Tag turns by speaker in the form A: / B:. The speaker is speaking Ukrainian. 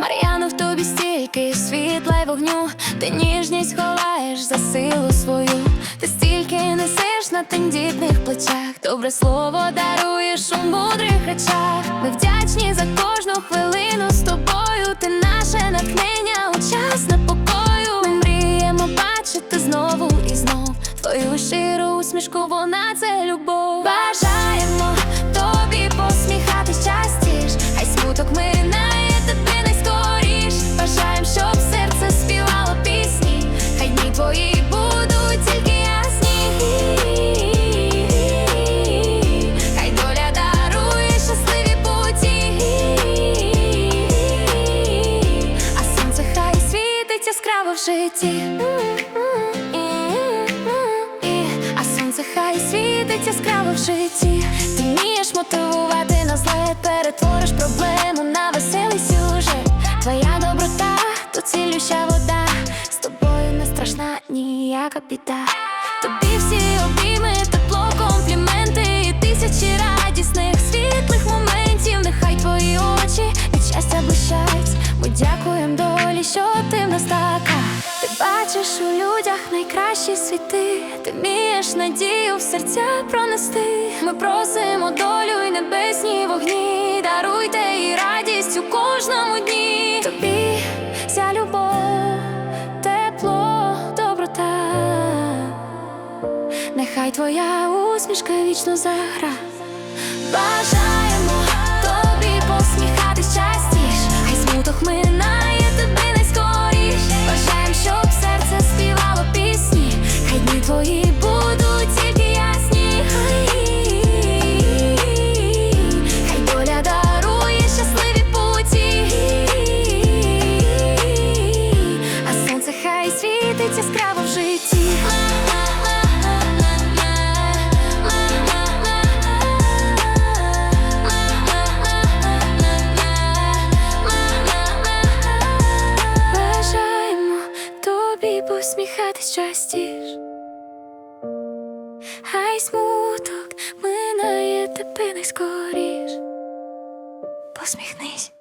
A: Мар'яно, в тобі стільки світла й вогню, ти ніжність ховаєш за силу свою, ти стільки несеш на тендітних плечах, добре слово даруєш у мудрих речах. Ми вдячні за кожну хвилину з тобою. Ти наше натхнення у час непокою. Ми мріємо бачити знову і знов твою щиру усмішку, вона це в житті. А сонце хай світить яскраво в житті. Ти вмієш мотивувати на зле, перетвориш проблему на веселий сюжет. Твоя доброта, то цілюща вода. З тобою не страшна ніяка біда. Бачиш у людях найкращі світи. Ти вмієш надію в серця пронести. Ми просимо долю й небесні вогні. Даруйте і радість у кожному дні. Тобі вся любов, тепло, доброта. Нехай твоя усмішка вічно загра. Бажаємо твої будуть тільки ясні. Хай доля дарує щасливі путі, а сонце хай світить яскраво в житті. Бажаємо тобі посміхатись частіш. Смуток минає тебе найскоріш. Посміхнись.